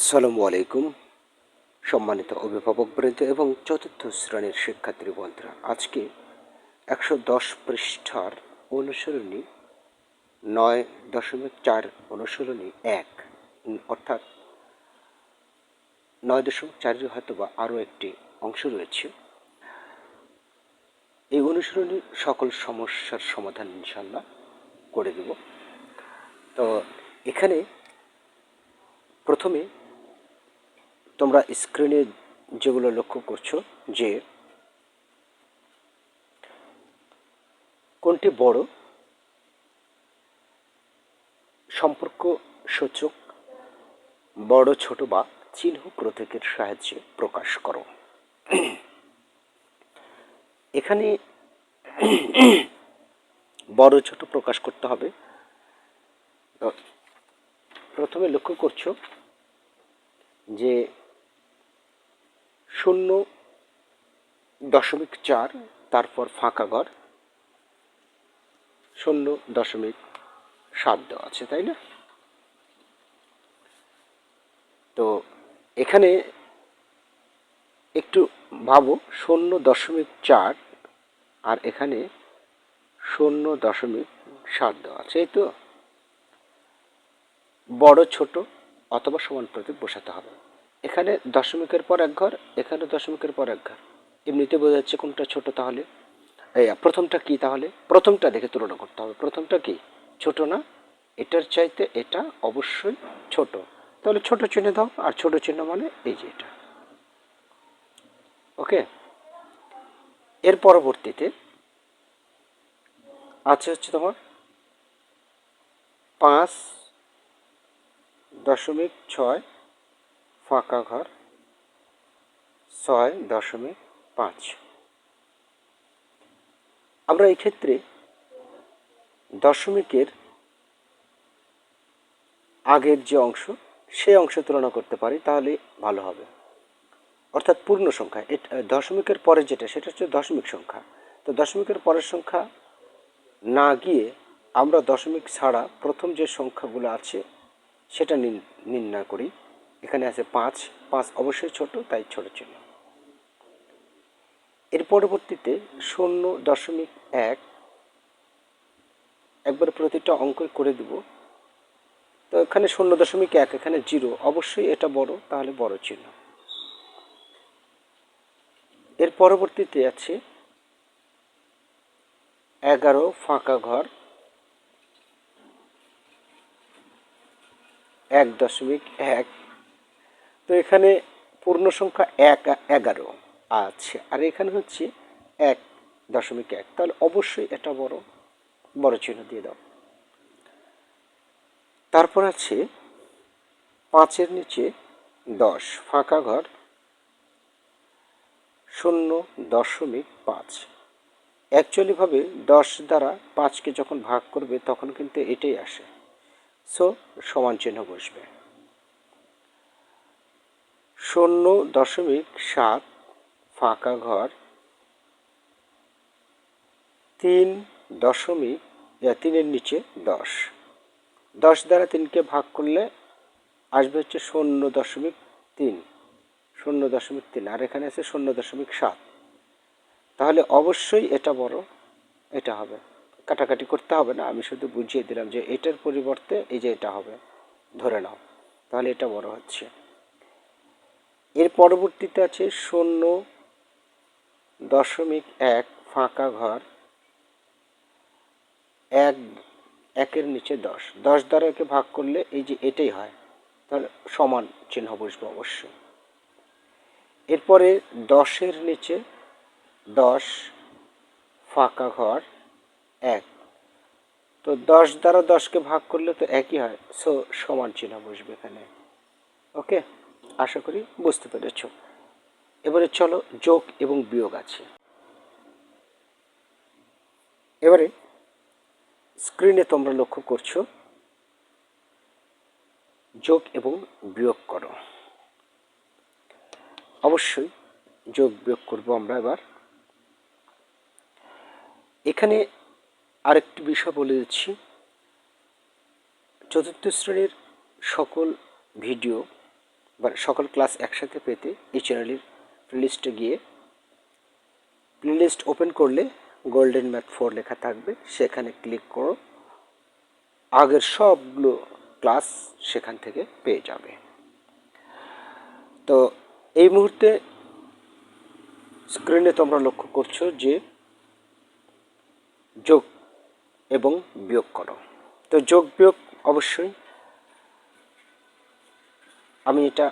আসসালামু আলাইকুম। সম্মানিত অভিভাবকবৃন্দ এবং চতুর্থ শ্রেণির শিক্ষার্থী বন্ধুরা, আজকে একশো দশ পৃষ্ঠার অনুসরণী নয় দশমিক চার অনুসরণী এক অর্থাৎ নয় দশমিক চারের হয়তো বা আরও একটি অংশ রয়েছে। এই অনুসরণী সকল সমস্যার সমাধান ইনশাল্লাহ করে দেব। তো এখানে প্রথমে তোমরা স্ক্রিনে যেগুলো লক্ষ্য করছ যে কোনটি বড়, সম্পর্ক সূচক, বড়, ছোট বা চিহ্ন প্রতীকের সাহায্যে প্রকাশ করো। এখানে বড়, ছোট প্রকাশ করতে হবে। প্রথমে লক্ষ্য করছ যে শূন্য দশমিক চার, তারপর ফাঁকা ঘর। শূন্য দশমিক সাত দেওয়া আছে, তাই না? তো এখানে একটু ভাবো, শূন্য দশমিক চার আর এখানে শূন্য দশমিক সাত দেওয়া আছে, এই তো? বড়, ছোট অথবা সমান প্রতীক বসাতে হবে। এখানে দশমিকের পর এক ঘর, এখানে দশমিকের পর এক ঘর। এমনিতে বোঝা যাচ্ছে কোনটা ছোট তাহলে। এই প্রথমটা কি তাহলে? প্রথমটা দেখে তুলনা করতে হবে। প্রথমটা কি? ছোট না? এটার চাইতে এটা অবশ্যই ছোট। তাহলে ছোট চিহ্ন দাও, আর ছোট চিহ্ন মানে এই যে এটা। ওকে? এর পরবর্তীতে আছে হচ্ছে তোমার পাঁচ দশমিক ছয় ফাঁকা ঘর, ছয় দশমিক পাঁচ। আমরা এক্ষেত্রে দশমিকের আগের যে অংশ, সেই অংশ তুলনা করতে পারি, তাহলে ভালো হবে। অর্থাৎ পূর্ণ সংখ্যা দশমিকের পরে যেটা, সেটা হচ্ছে দশমিক সংখ্যা। তো দশমিকের পরের সংখ্যা না গিয়ে আমরা দশমিক ছাড়া প্রথম যে সংখ্যাগুলো আছে, সেটা নির- নির্ণয় করি। এখানে আছে পাঁচ পাঁচ অবশ্যই ছোট, তাই ছোট চিহ্ন। এর পরবর্তীতে শূন্য দশমিক এক, একবার প্রতিটা অঙ্ক করে দিব। তো এখানে শূন্য দশমিক এক, এখানে জিরো, অবশ্যই এটা বড়, তাহলে বড় চিহ্ন। এর পরবর্তীতে আছে এগারো ফাঁকা ঘর, এক দশমিক এক তো এখানে পূর্ণ সংখ্যা এক, এগারো আছে। আর এখানে হচ্ছে এক দশমিক এক। তাহলে অবশ্যই এটা বড় বড় চিহ্ন দিয়ে দাও। তারপর আছে পাঁচের নিচে দশ, ফাঁকা ঘর শূন্য দশমিক পাঁচ। অ্যাকচুয়ালিভাবে দশ দ্বারা পাঁচকে যখন ভাগ করবে তখন কিন্তু এটাই আসে। সো সমান চিহ্ন বসবে। শূন্য দশমিক সাত, ফাঁকা ঘর। তিন দশমিক তিনের নিচে দশ। দশ দ্বারা তিনকে ভাগ করলে আসবে হচ্ছে শূন্য দশমিক তিন। শূন্য দশমিক তিন, আর এখানে আছে শূন্য দশমিক সাত। তাহলে অবশ্যই এটা বড়, এটা হবে। কাটাকাটি করতে হবে না, আমি শুধু বুঝিয়ে দিলাম যে এটার পরিবর্তে এই যে এটা হবে, ধরে নাও। তাহলে এটা বড় হচ্ছে। এর পরবর্তীতে আছে শূন্য দশমিক এক ফাঁকা ঘর, এক, একের নিচে দশ। দশ দ্বারা একে ভাগ করলে এই যে এটাই হয় তাহলে সমান চিহ্ন বসবে অবশ্য। এরপরে দশের নিচে দশ, ফাঁকা ঘর, এক। তো দশ দ্বারা দশকে ভাগ করলে তো একই হয়, সো সমান চিহ্ন বসবে এখানে। ওকে? আশা করি বুঝতে পেরেছ। এবারে চলো যোগ এবং বিয়োগ আছে। এবারে স্ক্রিনে তোমরা লক্ষ্য করছ, যোগ এবং বিয়োগ করো। অবশ্যই যোগ বিয়োগ করব আমরা এবার। এখানে আরেকটি বিষয় বলে দিচ্ছি। চতুর্থ শ্রেণির সকল ভিডিও বা সকল ক্লাস একসাথে পেতে এই চ্যানেলের প্লেলিস্টে গিয়ে প্লেলিস্ট ওপেন করলে গোল্ডেন ম্যাথ ফোর লেখা থাকবে। সেখানে ক্লিক করো। আগের সবগুলো ক্লাস সেখান থেকে পেয়ে যাবে। তো এই মুহূর্তে স্ক্রিনে তোমরা লক্ষ্য করছ যে যোগ এবং বিয়োগ করো। তো যোগ বিয়োগ অবশ্যই আমি এটা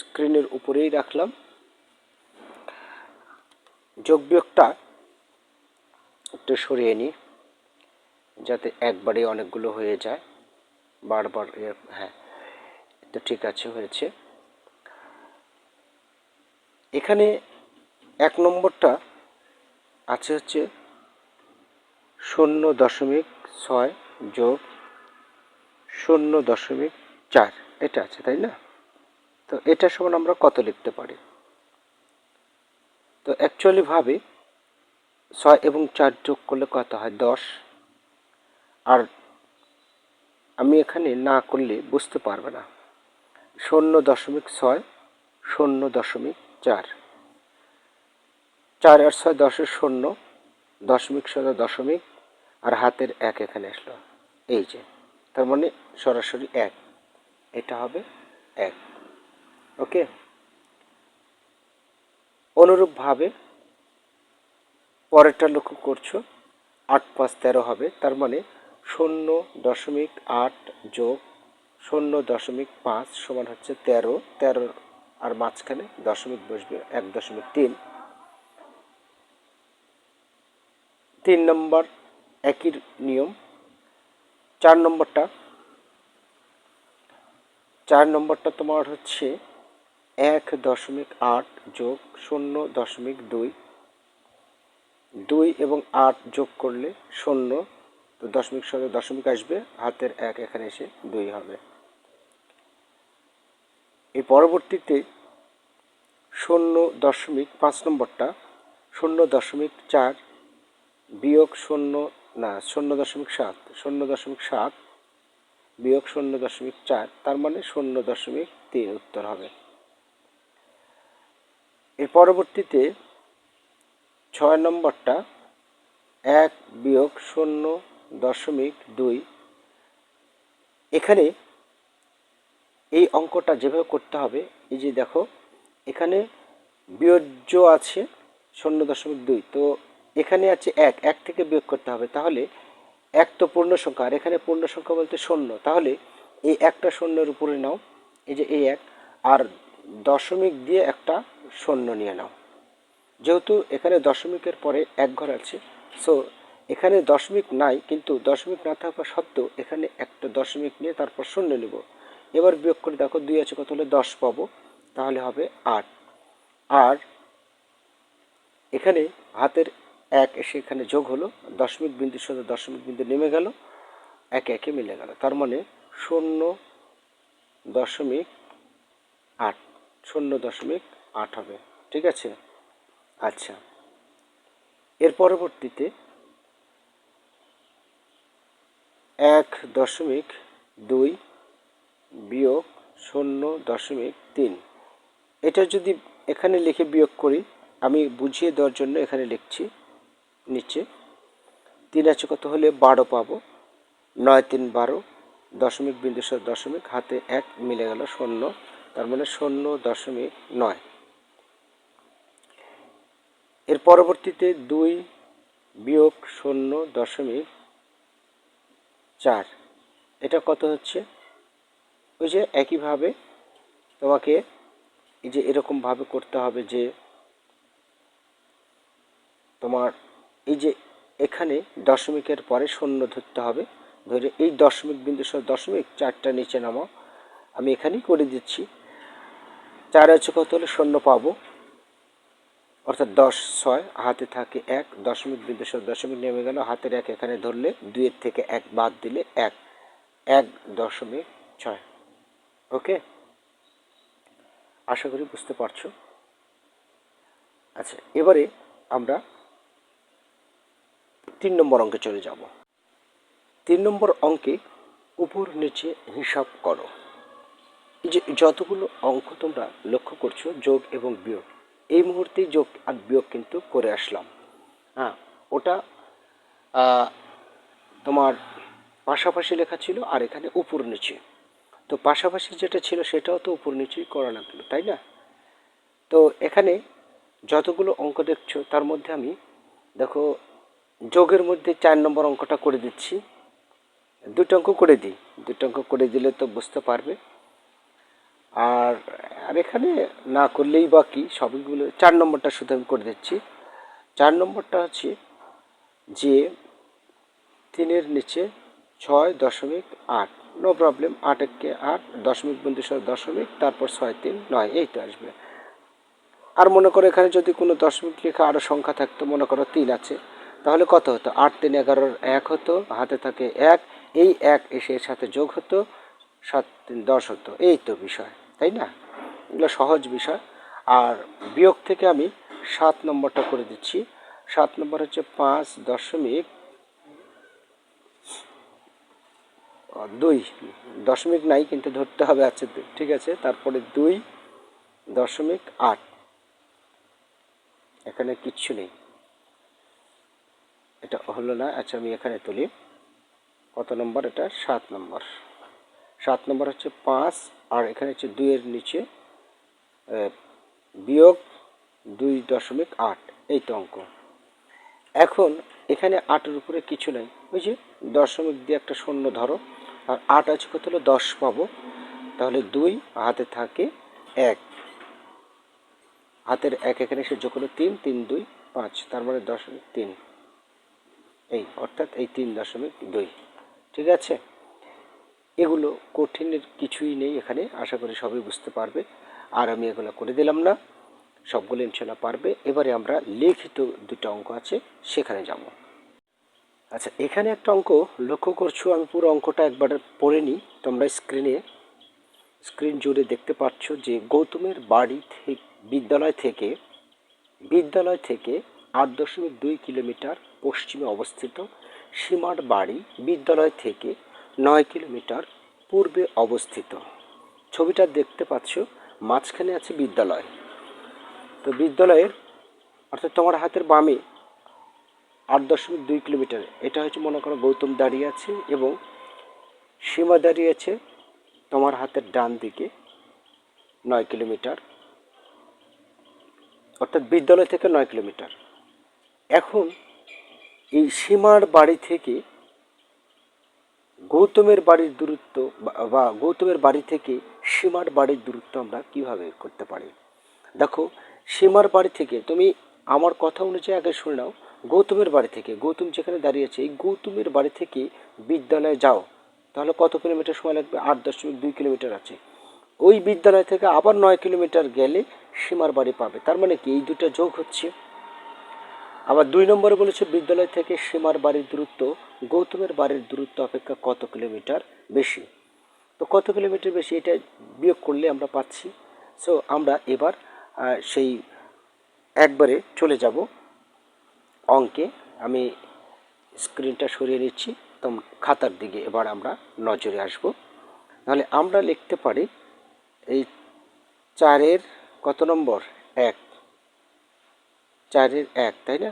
স্ক্রিনের উপরেই রাখলাম। যোগ বিয়োগটা একটু সরিয়ে নিই, যাতে একবারে অনেকগুলো হয়ে যায়। বারবার হ্যাঁ তো ঠিক আছে হয়েছে। এখানে এক নম্বরটা আছে হচ্ছে শূন্য দশমিক ছয় যোগ শূন্য দশমিক চার। এটা আছে, তাই না? তো এটা সমান আমরা কত লিখতে পারি? তো অ্যাকচুয়ালি ভাবে ছয় এবং চার যোগ করলে কত হয়? দশ। আর আমি এখানে না করলে বুঝতে পারবে না। শূন্য দশমিক ছয়, শূন্য দশমিক চার। চার আর ছয় দশের শূন্য, দশমিক শূন্য দশমিক, আর হাতের এক এখানে আসলো। এই যে, তার মানে সরাসরি এক। এটা হবে এক। ওকে অনুরূপভাবে পরেরটা লক্ষ্য করছ, আট পাঁচ তেরো হবে, তার মানে শূন্য দশমিক আট যোগ শূন্য দশমিক পাঁচ সমান হচ্ছে তেরো তেরো আর মাঝখানে দশমিক বসবে এক দশমিক তিন। তিন নম্বর একই নিয়ম, চার নম্বরটা চার নম্বরটা তোমার হচ্ছে এক দশমিক আট যোগ শূন্য দশমিক দুই। দুই এবং আট যোগ করলে শূন্য, তো দশমিক সঙ্গে দশমিক আসবে, হাতের এক এখানে এসে দুই হবে। এই পরবর্তীতে শূন্য দশমিক পাঁচ নম্বরটা, শূন্য দশমিক চার বিয়োগ শূন্য, না, শূন্য দশমিক সাত, শূন্য দশমিক সাত বিয়োগ শূন্য দশমিক চার, তার মানে শূন্য দশমিক তিন উত্তর হবে। এর পরবর্তীতে ছয় নম্বরটা এক বিয়োগ শূন্য দশমিক দুই। এখানে এই অঙ্কটা যেভাবে করতে হবে, এই যে দেখো, এখানে বিয়োজ্য আছে শূন্য দশমিক দুই, তো এখানে আছে এক এক থেকে বিয়োগ করতে হবে। তাহলে এক তো পূর্ণ সংখ্যা, আর এখানে পূর্ণ সংখ্যা বলতে শূন্য। তাহলে এই একটা শূন্যের উপরে নাও, এই যে এই এক, আর দশমিক দিয়ে একটা শূন্য নিয়ে নাও। যেহেতু এখানে দশমিকের পরে এক ঘর আছে সো এখানে দশমিক নাই, কিন্তু দশমিক না থাকা সত্ত্বেও এখানে একটা দশমিক নিয়ে তারপর শূন্য নেব। এবার বিয়োগ করে দেখো দুই আছে, কত হলে দশ পাবো, তাহলে হবে আট। আর এখানে হাতের এক এসে এখানে যোগ হলো, দশমিক বিন্দুর সাথে দশমিক বিন্দু নেমে গেল, একে একে মিলে গেল। তার মানে শূন্য দশমিক আট শূন্য দশমিক আট হবে, ঠিক আছে? আচ্ছা। এর পরবর্তীতে এক দশমিক দুই বিয়োগ শূন্য দশমিক তিন। এটা যদি এখানে লিখে বিয়োগ করি, আমি বুঝিয়ে দেওয়ার জন্য এখানে লিখছি নিচে, তিন আছে কত হলে বারো পাবো। নয় তিন বারো, দশমিক বিন্দু দশমিক, হাতে এক মিলে গেল শূন্য, তার মানে শূন্য দশমিক নয়। এর পরবর্তীতে দুই বিয়োগ শূন্য দশমিক চার। এটা কত হচ্ছে? ওই যে একইভাবে তোমাকে এই যে এরকমভাবে করতে হবে যে তোমার এই যে এখানে দশমিকের পরে শূন্য ধরতে হবে। ধরে এই দশমিক বিন্দু সহ দশমিক চারটা নিচে নামাও। আমি এখানেই করে দিচ্ছি। চার আছে কত হলে? শূন্য পাবো। অর্থাৎ দশ, ছয়, হাতে থাকে এক, দশমিক বিন্দু সহ দশমিক নেমে গেল, হাতের এক এখানে ধরলে দুইয়ের থেকে এক বাদ দিলে এক এক দশমিক ছয়। ওকে? আশা করি বুঝতে পারছ? আচ্ছা এবারে আমরা তিন নম্বর অঙ্কে চলে যাব। তিন নম্বর অঙ্কে উপর নিচে হিসাব করো। যে যতগুলো অঙ্ক তোমরা লক্ষ্য করছ, যোগ এবং বিয়োগ এই মুহূর্তে যোগ বিয়োগ কিন্তু করে আসলাম। হ্যাঁ ওটা তোমার পাশাপাশি লেখা ছিল আর এখানে উপর নিচে। তো পাশাপাশি যেটা ছিল সেটাও তো উপর নিচেই করা লাগল, তাই না? তো এখানে যতগুলো অঙ্ক দেখছ, তার মধ্যে আমি, দেখো, যোগের মধ্যে চার নম্বর অঙ্কটা করে দিচ্ছি। দুটো অঙ্ক করে দিই। দুটো অঙ্ক করে দিলে তো বুঝতে পারবে। আর আর এখানে না করলেই বা কি, সবগুলো, চার নম্বরটা শুধু আমি করে দিচ্ছি। চার নম্বরটা হচ্ছে যে তিনের নিচে ছয় দশমিক আট। নো প্রবলেম আট একে আট, দশমিক বিন্দু সহ দশমিক, তারপর ছয় তিন, নয়, এই তো আসবে। আর মনে করো এখানে যদি কোনো দশমিক লেখা আরও সংখ্যা থাকতো, মনে করো তিন আছে, তাহলে কত হতো? আট তিন এগারোর এক হতো, হাতে থাকে এক, এই এক এসে এর সাথে যোগ হতো, সাত তিন দশ হতো, এই তো বিষয়। তাই না? এগুলো সহজ বিষয়। আর বিয়োগ থেকে আমি সাত নম্বরটা করে দিচ্ছি। সাত নম্বর হচ্ছে পাঁচ দশমিক দুই। দশমিক নাই কিন্তু ধরতে হবে আছে ঠিক আছে। তারপরে দুই দশমিক আট। এখানে কিচ্ছু নেই। এটা হলো না আচ্ছা আমি এখানে তুলি। কত নম্বর? এটা সাত নম্বর। সাত নম্বর হচ্ছে পাঁচ, আর এখানে হচ্ছে দুইয়ের নিচে বিয়োগ দুই দশমিক আট, এই তো অঙ্ক। এখন এখানে আটের উপরে কিছু নাই। ওই যে দশমিক দিয়ে একটা শূন্য ধরো, আর আট আছে কত হলো? দশ পাবো। তাহলে দুই, হাতে থাকে এক। হাতের এক এখানে এসে যোগ হলো তিন তিন, দুই, পাঁচ, তার মানে দশমিক তিন। এই, অর্থাৎ এই তিন দশমিক দুই। ঠিক আছে? এগুলো কঠিনের কিছুই নেই এখানে, আশা করি সবই বুঝতে পারবে। আর আমি এগুলো করে দিলাম না, সবগুলো ইনশাল্লাহ পারবে। এবারে আমরা লিখিত দুটো অঙ্ক আছে, সেখানে যাব। আচ্ছা এখানে একটা অঙ্ক, লক্ষ্য করছ, আমি পুরো অঙ্কটা একবার পড়ে নিই। তোমরা স্ক্রিনে স্ক্রিন জুড়ে দেখতে পাচ্ছ যে গৌতমের বাড়ি থেকে, বিদ্যালয় থেকে বিদ্যালয় থেকে আট দশমিক দুই কিলোমিটার পশ্চিমে অবস্থিত সীমার বাড়ি বিদ্যালয় থেকে নয় কিলোমিটার পূর্বে অবস্থিত। ছবিটা দেখতে পাচ্ছ, মাঝখানে আছে বিদ্যালয়। তো বিদ্যালয়ের, অর্থাৎ তোমার হাতের বামে আট দশমিক দুই কিলোমিটার, এটা হচ্ছে মনে করো গৌতম দাঁড়িয়ে আছে এবং সীমা দাঁড়িয়ে আছে তোমার হাতের ডান দিকে নয় কিলোমিটার। অর্থাৎ বিদ্যালয় থেকে নয় কিলোমিটার। এখন এই সীমার বাড়ি থেকে গৌতমের বাড়ির দূরত্ব বা- গৌতমের বাড়ি থেকে সীমার বাড়ির দূরত্ব আমরা কীভাবে করতে পারি? দেখো, সীমার বাড়ি থেকে, তুমি আমার কথা অনুযায়ী আগে শুনে নাও, গৌতমের বাড়ি থেকে, গৌতম যেখানে দাঁড়িয়েছে এই গৌতমের বাড়ি থেকে বিদ্যালয়ে যাও। তাহলে কত কিলোমিটার সময় লাগবে? আট দশমিক দুই কিলোমিটার আছে। ওই বিদ্যালয় থেকে আবার নয় কিলোমিটার গেলে সীমার বাড়ি পাবে। তার মানে কি? এই দুটো যোগ হচ্ছে। আবার দুই নম্বরে বলেছে, বিদ্যালয় থেকে সীমার বাড়ির দূরত্ব গৌতমের বাড়ির দূরত্ব অপেক্ষা কত কিলোমিটার বেশি? তো কত কিলোমিটার বেশি এটা বিয়োগ করলে আমরা পাচ্ছি। সো আমরা এবার সেই একবারে চলে যাব অঙ্কে। আমি স্ক্রিনটা সরিয়ে নিচ্ছি তো খাতার দিকে এবার আমরা নজরে আসব। তাহলে আমরা লিখতে পারি, এই চারের কত নম্বর? এক। চারের এক, তাই না?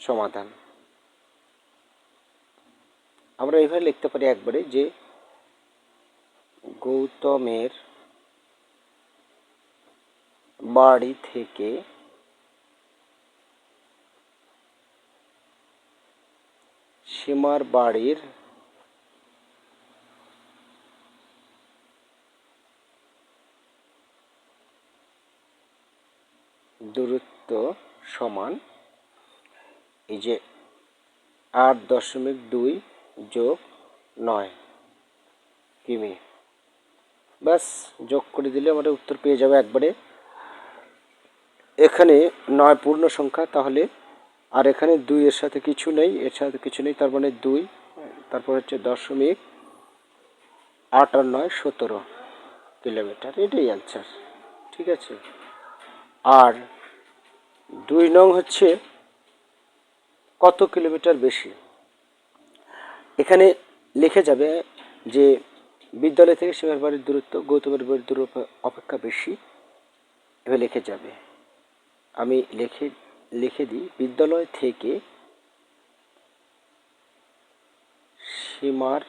সমাধান। আমরা এইভাবে লিখতে পারি একবারে যে গৌতমের বাড়ি থেকে সীমার বাড়ির দূরত্ব সমান এই যে আট দশমিক দুই যোগ নয়। কিমি। ব্যাস, যোগ করে দিলে আমরা উত্তর পেয়ে যাবে একবারে। এখানে নয় পূর্ণ সংখ্যা, তাহলে আর এখানে দুই এর সাথে কিছু নেই, এর সাথে কিছু নেই, তার মানে দুই, তারপর হচ্ছে দশমিক আট আর নয়, সতেরো কিলোমিটার। এটাই অ্যান্সার ঠিক আছে? আর দুই নং হচ্ছে কত কিলোমিটার বেশি? লিখে যাবে যে বিদ্যালয় থেকে সীমার বাড়ির দূরত্ব, গৌতমের বাড়ির দূরত্ব অপেক্ষা বেশি। এভাবে লিখে যাবে। আমি লিখে লিখে দিই। বিদ্যালয় থেকে সীমার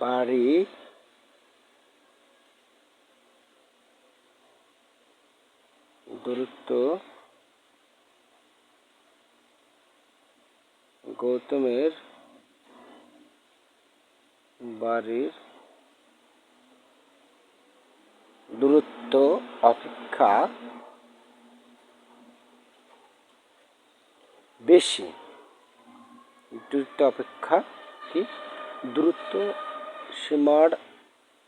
বাড়ি দূরত্ব গৌতমের বাড়ির দূরত্ব অপেক্ষা বেশি। দূরত্ব অপেক্ষা কি? দূরত্ব সীমার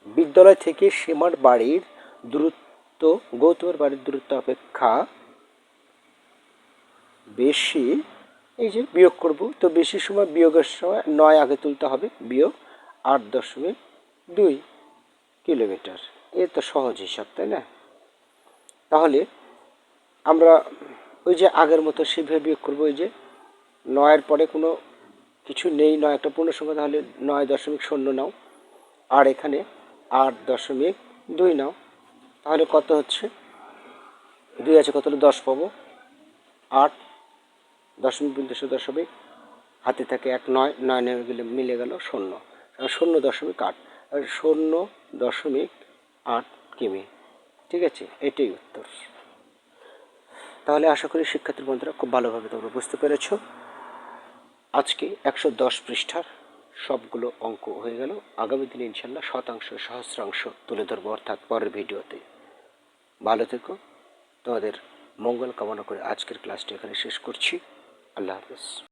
বিদ্যালয় থেকে সীমার বাড়ির দূরত্ব, গৌতমের বাড়ির দূরত্ব অপেক্ষা বেশি। এই যে বিয়োগ করব, তো বেশি সময় বিয়োগের সময় নয় আগে তুলতে হবে, বিয়োগ আট দশমিক দুই কিলোমিটার। এ তো সহজ হিসাব, তাই না? তাহলে আমরা ওই যে আগের মতো সেভাবে বিয়োগ করব, ওই যে নয়ের পরে কোনো কিছু নেই, নয় একটা পূর্ণ সংখ্যা, তাহলে নয় দশমিক শূন্য নাও। আর এখানে আট দশমিক দুই নাও। তাহলে কত হচ্ছে? দুই আছে, কত হলো? দশ পাবো। আট দশমিক বিন্দু দশমিক, হাতে থাকে এক নয় নয় নেমে গেলে মিলে গেল শূন্য। শূন্য দশমিক আট। শূন্য দশমিক আট কিমি। ঠিক আছে? এটাই উত্তর। তাহলে আশা করি শিক্ষার্থী বন্ধুরা খুব ভালোভাবে তোমরা বুঝতে পেরেছ। আজকে একশো দশ পৃষ্ঠার সবগুলো অঙ্ক হয়ে গেল। আগামী দিনে ইনশাল্লাহ শতাংশ সহস্রাংশ তুলে ধরবো অর্থাৎ পরের ভিডিওতে। ভালো থেকো। তোমাদের মঙ্গল কামনা করে আজকের ক্লাসটি এখানে শেষ করছি। আল্লাহ হাফেজ